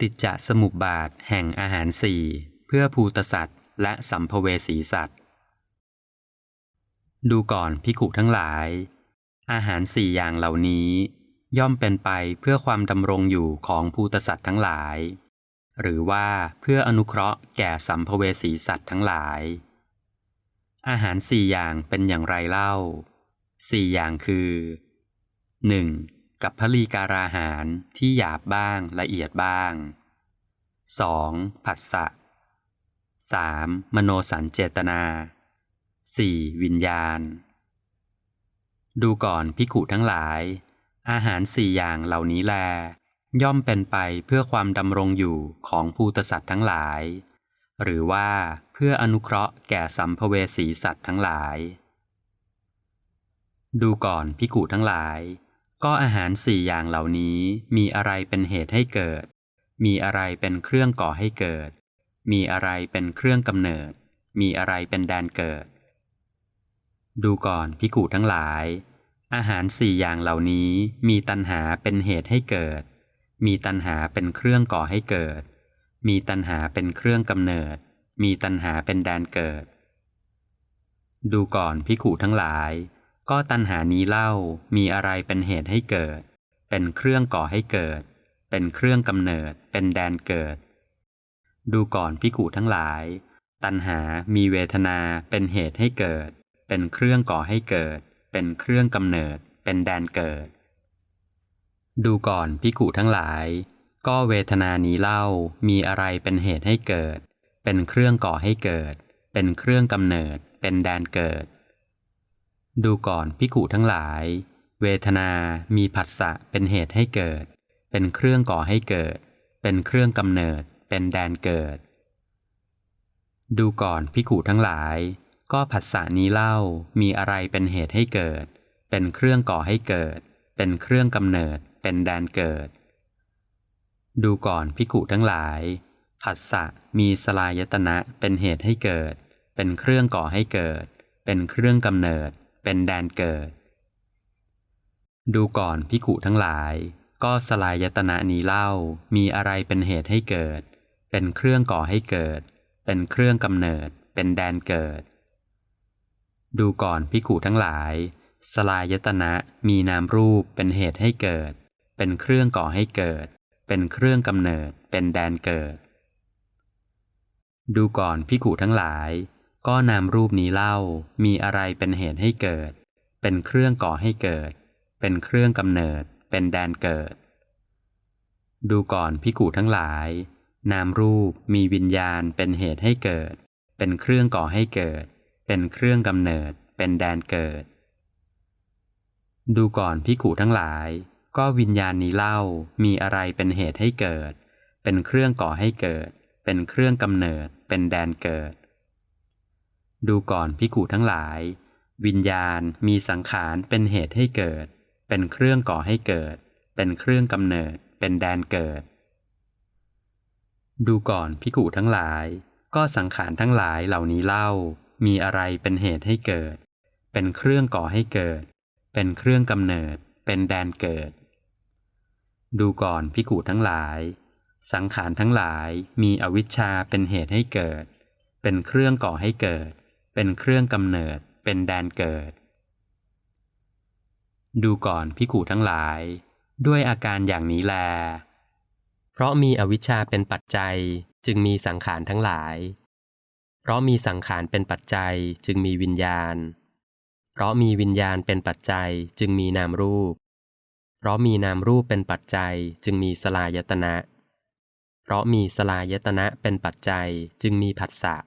ฏิจจสมุปบาทแห่งอาหารสี่เพื่อภูตสัตว์และสัมภเวสีสัตว์ ดูก่อนพิกุทั้งหลาย อาหารสี่อย่างเหล่านี้ ย่อมเป็นไปเพื่อความดำรงอยู่ของภูตสัตว์ทั้งหลาย หรือว่าเพื่ออนุเคราะห์แก่สัมภเวสีสัตว์ทั้งหลาย อาหารสี่อย่างเป็นอย่างไรเล่าสี่อย่างคือ 1. กับพลีการาหารที่หยาบบ้างละเอียดบ้าง 2. ผัสสะ 3. มโนสัญเจตนา 4. วิญญาณ ดูก่อนพิขุทั้งหลาย อาหารสี่อย่างเหล่านี้แล ย่อมเป็นไปเพื่อความดำรงอยู่ของภูตสัตว์ทั้งหลาย หรือว่าเพื่ออนุเคราะห์แก่สัมภเวสีสัตว์ทั้งหลาย ดูก่อนพิกุทั้งหลาย ก็อาหารสี่อย่างเหล่านี้มีอะไรเป็นเหตุให้เกิด มีอะไรเป็นเครื่องก่อให้เกิด มีอะไรเป็นเครื่องกำเนิด มีอะไรเป็นแดนเกิด ดูก่อนพิกุทั้งหลาย อาหารสี่อย่างเหล่านี้มีตัณหาเป็นเหตุให้เกิด มีตัณหาเป็นเครื่องก่อให้เกิด มีตัณหาเป็นเครื่องกำเนิด มีตัณหาเป็นแดนเกิด ดูก่อนพิกุทั้งหลาย ก็ตัณหานี้เล่ามีอะไรเป็นเหตุให้เกิด เป็นเครื่องก่อให้เกิด เป็นเครื่องกำเนิด เป็นแดนเกิด ดูก่อนพิกุทั้งหลาย ตัณหามีเวทนาเป็นเหตุให้เกิด เป็นเครื่องก่อให้เกิด เป็นเครื่องกำเนิด เป็นแดนเกิด ดูก่อนพิกุทั้งหลาย ก็เวทนานี้เล่ามีอะไรเป็นเหตุให้เกิด เป็นเครื่องก่อให้เกิด เป็นเครื่องกำเนิด เป็นแดนเกิด ดูก่อนพิกุทั้งหลาย เวทนามีผัสสะเป็นเหตุให้เกิด เป็นเครื่องก่อให้เกิด เป็นเครื่องกำเนิด เป็นแดนเกิด ดูก่อนพิกุทั้งหลาย ก็ผัสสะนี้เล่ามีอะไรเป็นเหตุให้เกิด เป็นเครื่องก่อให้เกิด เป็นเครื่องกำเนิด เป็นแดนเกิด ดูก่อนพิกุทั้งหลายผัสสะมีสลายตนะเป็นเหตุให้เกิด เป็นเครื่องก่อให้เกิด เป็นเครื่องกำเนิด เป็นแดนเกิด ดูก่อนพิกุทั้งหลาย ก็สลายยตนะนี้เล่ามีอะไรเป็นเหตุให้เกิด เป็นเครื่องก่อให้เกิด เป็นเครื่องกำเนิด เป็นแดนเกิด ดูก่อนพิกุทั้งหลาย สลายตนะมีนามรูปเป็นเหตุให้เกิด เป็นเครื่องก่อให้เกิด เป็นเครื่องกำเนิด เป็นแดนเกิด ดูก่อนพิกุทั้งหลาย ก็นามรูปนี้เล่ามีอะไรเป็นเหตุให้เกิด เป็นเครื่องก่อให้เกิด เป็นเครื่องกำเนิด เป็นแดนเกิด ดูก่อนพิกุทั้งหลาย นามรูปมีวิญญาณเป็นเหตุให้เกิด เป็นเครื่องก่อให้เกิด เป็นเครื่องกำเนิด เป็นแดนเกิด ดูก่อนพิกุทั้งหลาย ก็วิญญาณนี้เล่ามีอะไรเป็นเหตุให้เกิด เป็นเครื่องก่อให้เกิด เป็นเครื่องกำเนิด เป็นแดนเกิด ดูก่อนพิกุทั้งหลาย วิญญาณมีสังขารเป็นเหตุให้เกิด เป็นเครื่องก่อให้เกิด เป็นเครื่องกำเนิด เป็นแดนเกิด ดูก่อนพิกุทั้งหลาย ก็สังขารทั้งหลายเหล่านี้เล่า มีอะไรเป็นเหตุให้เกิด เป็นเครื่องก่อให้เกิด เป็นเครื่องกำเนิด เป็นแดนเกิด ดูก่อนพิกุทั้งหลาย สังขารทั้งหลายมีอวิชชาเป็นเหตุให้เกิด เป็นเครื่องก่อให้เกิด เป็นเครื่องกำเนิด เป็นแดนเกิด ดูก่อนพิกุทั้งหลาย ด้วยอาการอย่างนี้แล เพราะมีอวิชชาเป็นปัจจัยจึงมีสังขารทั้งหลาย เพราะมีสังขารเป็นปัจจัยจึงมีวิญญาณ เพราะมีวิญญาณเป็นปัจจัยจึงมีนามรูป เพราะมีนามรูปเป็นปัจจัยจึงมีสลายตนะ เพราะมีสลายตนะเป็นปัจจัยจึงมีผัสสะเ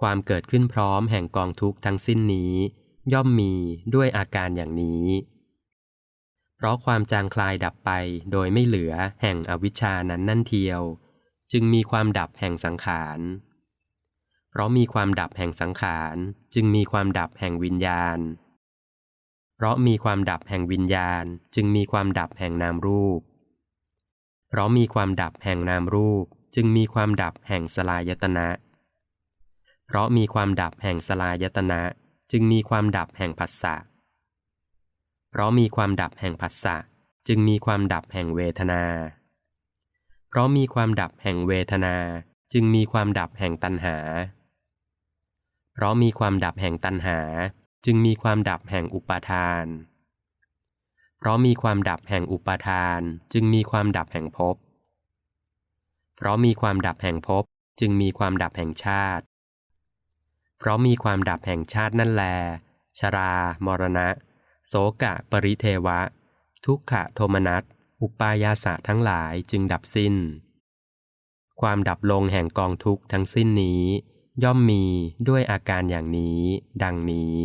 ความเกิดขึ้นพร้อมแห่งกองทุกข์ทั้งสิ้นนี้ ย่อมมีด้วยอาการอย่างนี้ เพราะความจางคลายดับไปโดยไม่เหลือแห่งอวิชชานั้นนั่นเทียว จึงมีความดับแห่งสังขาร เพราะมีความดับแห่งสังขาร จึงมีความดับแห่งวิญญาณ เพราะมีความดับแห่งวิญญาณ จึงมีความดับแห่งนามรูป เพราะมีความดับแห่งนามรูป จึงมีความดับแห่งสลายตนะ เพราะมีความดับแห่งสลายตนะจึงมีความดับแห่งผัสสะ เพราะมีความดับแห่งผัสสะจึงมีความดับแห่งเวทนา เพราะมีความดับแห่งเวทนาจึงมีความดับแห่งตัณหา เพราะมีความดับแห่งตัณหา จึงมีความดับแห่งอุปาทาน เพราะมีความดับแห่งอุปาทาน จึงมีความดับแห่งภพ เพราะมีความดับแห่งภพจึงมีความดับแห่งชาติ เพราะมีความดับแห่งชาตินั่นแล ชรา มรณะ โสกะปริเทวะ ทุกขะโทมนัส อุปายาสะทั้งหลายจึงดับสิ้น ความดับลงแห่งกองทุกข์ทั้งสิ้นนี้ ย่อมมีด้วยอาการอย่างนี้ ดังนี้